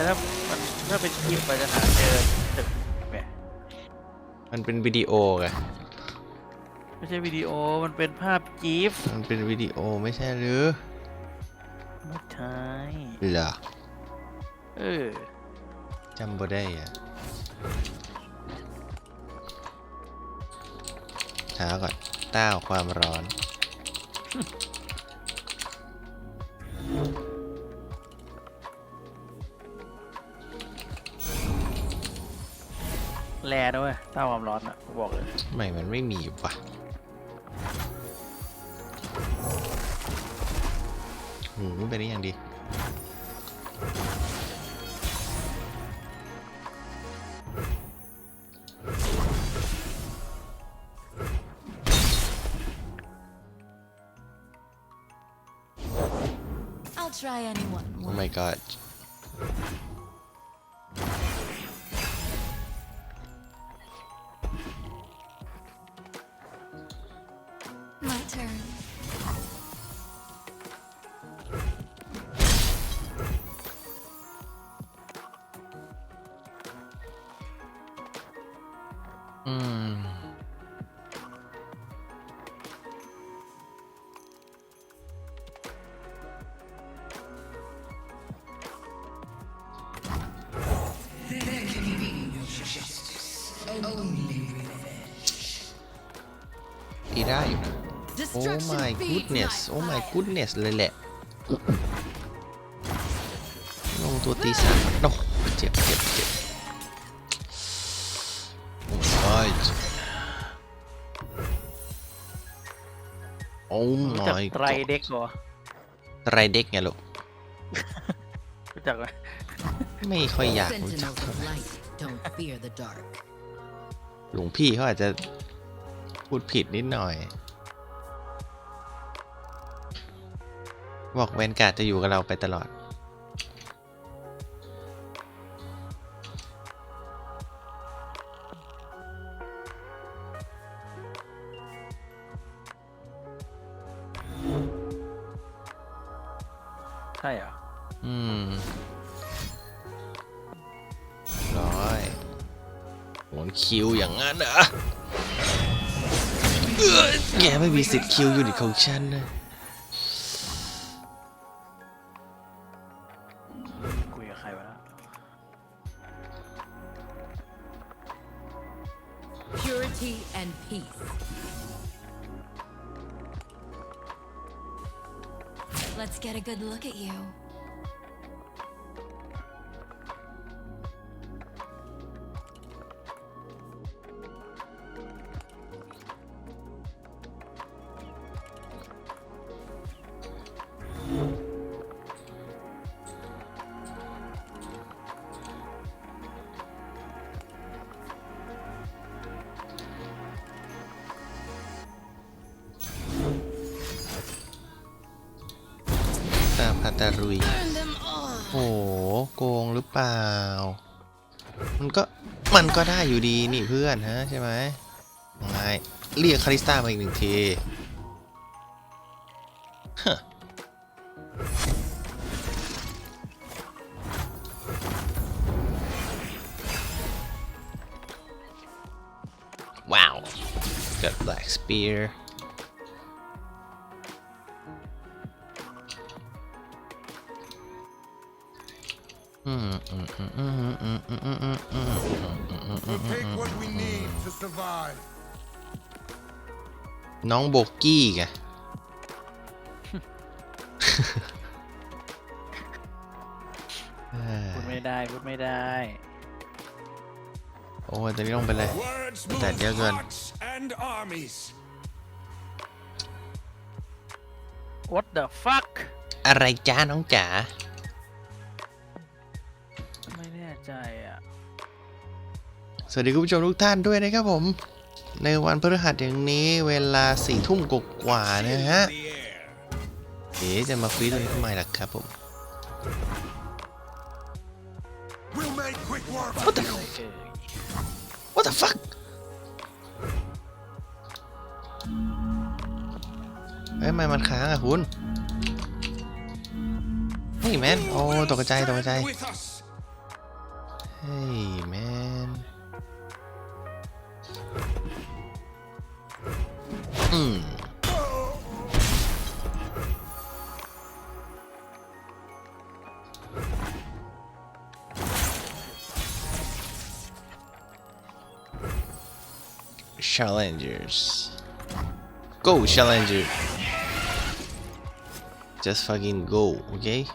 แต่ถ้ามันถ้าเป็นคลิปมันจะหาเจอตึกแหมมันเป็นวิดีโอไงไม่ใช่วิดีโอมันเป็นภาพจีฟมันเป็นวิดีโอไม่ใช่หรือไม่ใช่เหรอเออจำบ่ได้อะช้าก่อนต้าวความร้อน แลด้วยเต้าความร้อนอะกูบอกเลยทำไมมันไม่มีวะหูเป็นได้ยังดี I'll try anyone. โอ้ my god อืม ดีได้อยู่นะ โอ้ Destruction my feeds goodness my โอ้ my fire. goodness เลยแหละ ลงตัวตีสามโอ้เจ็บเจ็บเจ็บ โอ้ รู้จัก my ไตร god เด็กเหรอไตรเด็กไงลูกรู้จักไหมไม่ค่อยอยากรู้จัก Sentinels เท่า of ไหร่ light don't fear the dark. หลวงพี่เขาอาจจะพูดผิดนิดหน่อย บอกแวนการ์ดจะอยู่กับเราไปตลอด นคิวอย่างนั้นเหรอเอ้ยแกไม่มีสิทธิ์คิวยูนิตของฉันนะคุยกับใครวะนะ Purity and peace. Let's get a good look at you. ตาพาตารุย โอ้โหโกงหรือเปล่า มันก็ มันก็ได้อยู่ดีนี่เพื่อนฮะใช่ไหมไงเรียกคาริสตามาอีกหนึ่งทีฮะว้าว got black spear น้องโบกี้ไงเอ้ยพูดไม่ได้พูดไม่ได้ โอ้ยตอนนี้ลงไปเลย Words That move you're good. hearts and armies. What the fuck อะไรจ้าน้องจ๋า สวัสดีคุณผู้ชมทุกท่านด้วยนะครับผม ในวันพฤหัสอย่างนี้เวลาสี่ทุ่มกว่าๆนะฮะ In the air. เอ๋จะมาฟรีตรงนี้ทำไมล่ะครับผม We'll make quick work. What the เออ What the fuck เฮ้ยทำไมมันค้างอะคุณเฮ้ยแมนโอ้ตกใจตกใจ Stand with us. Hey man อื challengers. Go challenger. Just fucking go okay?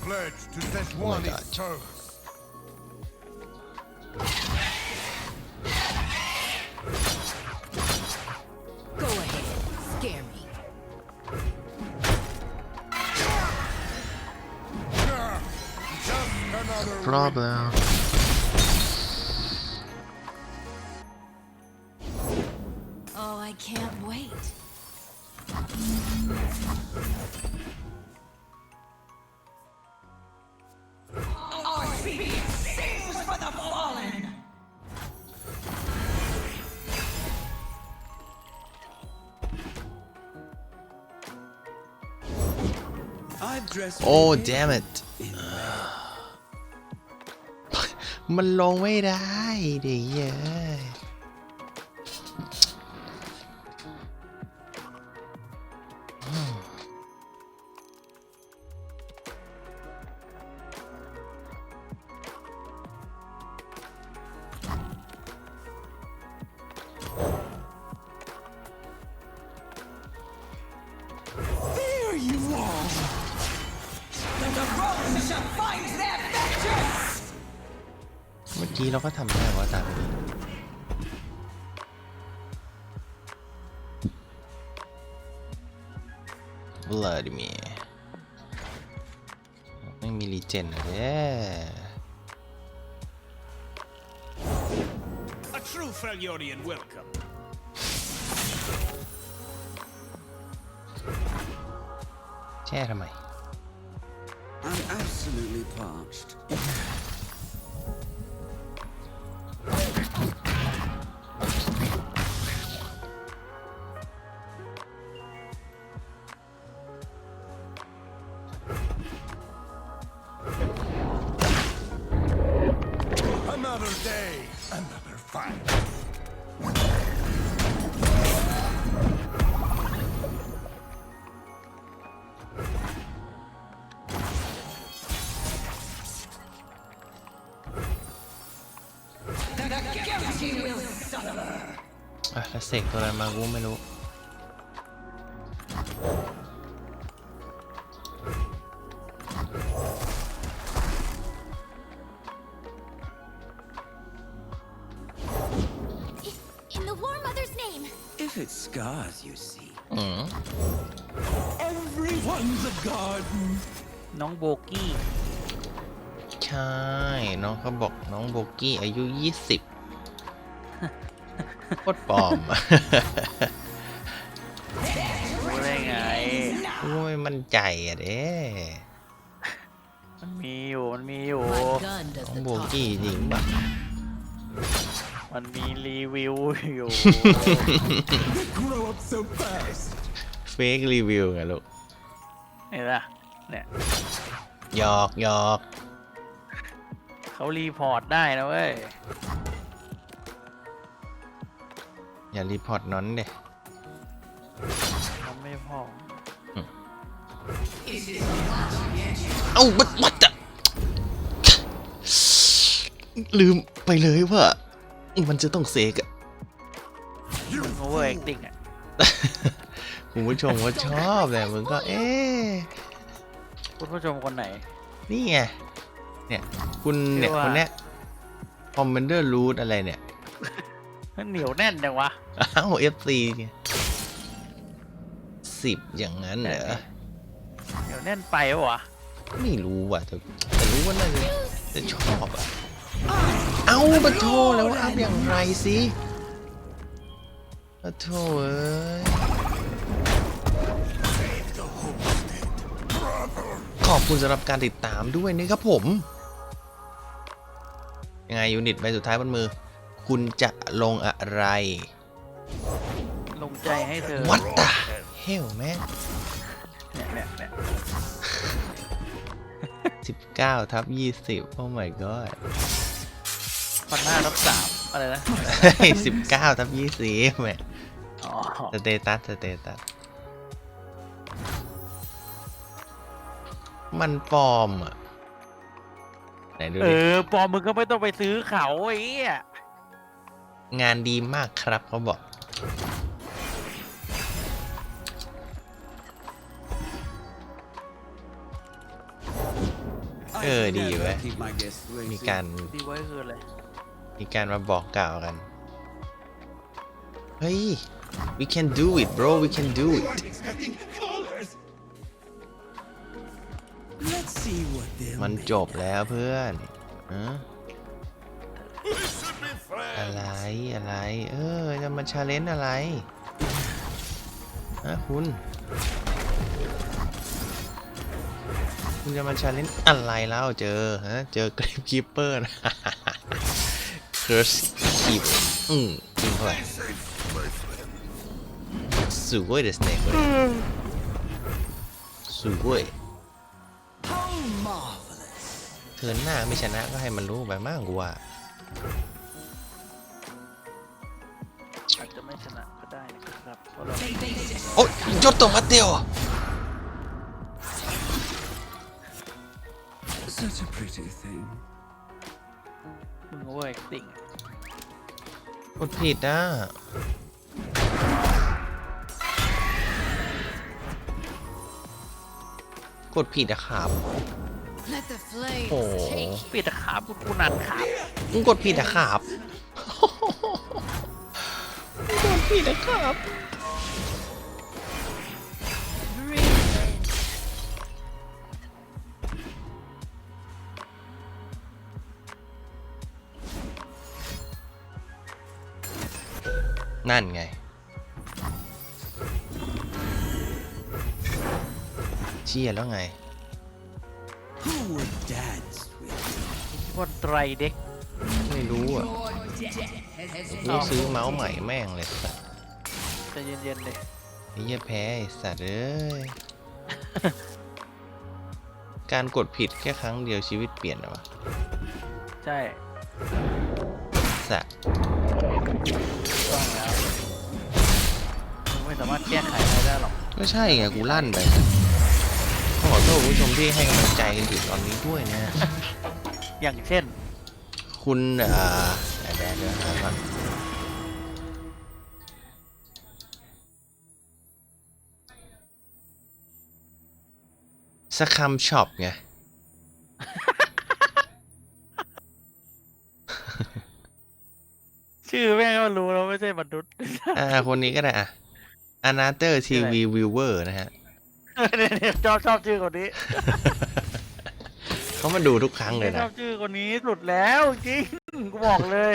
Pledge to set Oh one toes. can't wait. I've dressed. oh for damn it มันลงไม่ได้เดี๋ยวเย้ ย There you are. The Rome shall find their vengeance. เมื่อกี้เราก็ทำได้ว่าตามนี้ Vladimir ไม่มีรีเจนอะเด้ A true Freljordian welcome. แช่ทำไม I'm absolutely parched. เสกตัวนั้นมากูไม่รู้ In the War Mother's name. If it scars, you see. อืม Everyone's a garden. น้องโบกี้ ใช่ น้องเขาบอกน้องโบกี้อายุ 20 โคตรปลอม รู้ได้ไง กูไม่มั่นใจอะเด้มันมีอยู่ มันมีอยู่ My gun does น้อง the โบ talking. กี้จริงปะมันมีรีวิวอยู่ Grow up so fast. เฟกรีวิวไงลูกเห็นปะเนี่ยหยอกหยอกเขารีพอร์ตได้นะเว้ย อย่ารีพอร์ตนอนเด้มันไม่พอเอ้าบัดบัดอะลืมไปเลยว่า มันจะต้องเสกอะโอเวอร์แอคติ้งอะคุณผู้ชมก็ชอบแหละมึงก็เอ๊ะคุณผู้ชมคนไหน นี่ไง เนี่ย คุณเนี่ยชื่อว่าคนเนี้ยคอมเมนเดอร์รูทอะไรเนี่ย มันเหนียวแน่นจังวะ อ้าว FC เนี่ยสิบอย่างนั้นเหรอเหนียวแน่นไปปะวะไม่รู้ว่ะแต่แต่รู้ว่าน่าจะจะชอบอะ เอ้าปะโทแล้วอัพอย่างไรสิปะโทเอ้ยขอบคุณสำหรับการติดตามด้วยนะครับผม ยังไงยูนิตใบสุดท้ายบนมือ คุณจะลงอะไร ลงใจให้เธอ What the hell man เนี่ยเนี่ยเนี่ย19ทับ20 oh my god พันห้าทับสามอะไรนะ 19ทับ20แหมอ๋อ สเตตัสสเตตัสมันปลอมอะ ไหนดูเอดิ อปอมมึงก็ไม่ต้องไปซื้อเขาไอ้เหี้ย งานดีมากครับเขาบอก I Ờ, can đi never vậy. keep my guests มี waiting. การดีไว้คืออะไรมีการมาบอกกล่าวกัน เฮ้ย we can do it bro we can do it Expecting callers. Let's see what they're มัน made จบแล้วเพื่อนฮะ อะไรอะไร เออ จะมาชาเลนจ์อะไรฮะคุณ คุณจะมาชาเลนจ์อะไรแล้วเจอ ฮะ เจอกริปคีเปอร์นะ เคิร์สคีปอืมยิงเข้าไป Safe, my friend. すごいですねこれすごい How marvelous. เทิร์นหน้าไม่ชนะก็ให้มันรู้ไปมากกว่า จะไม่ชนะก็ได้นะครับเพราะเราโอ๊ยยดตัวมัดเดียวมึงเวอร์ติ่งกดผิดนะกดผิดนะครับ Let the flames Oh. ดคุกูนัดขา มึงกดผิดนะครับ มึงกดผิดอะครับ breathe in. นั่นไง เชี่ยแล้วไง Who would dance with me? คนไตรเด็ก ไม่รู้อะ อ้าวกูซื้อเมาส์ใหม่แม่งเลยสัตว์ใจะเย็นๆเลยไอ้เหี้ยแพ้ไอ้สัตว์เอ้ย การกดผิดแค่ครั้งเดียวชีวิตเปลี่ยนเหรอวะใช่สัตว์ต้องแล้วมึงไม่สามารถแก้ไขอะไรได้หรอกก็ใช่ไงกูลั่นไปขอโทษคุณผู้ชมที่ให้กำลังใจกันอยู่ตอนนี้ด้วยนะ อย่างเช่น คุณเอ่อไหน แบนเดี๋ยวหาก่อนสคัมช็อปไง ชื่อแม่งก็รู้แล้วไม่ใช่มนุษย์ อ่า คนนี้ก็ได้อะ Another ชื่อ TV อะไร Viewer นะฮะ เนี่ยๆชอบชอบชื่อคนนี้เขามาดูทุกครั้งเลยชนะ อบชื่อคนนี้สุดแล้วจริง กูบอกเลย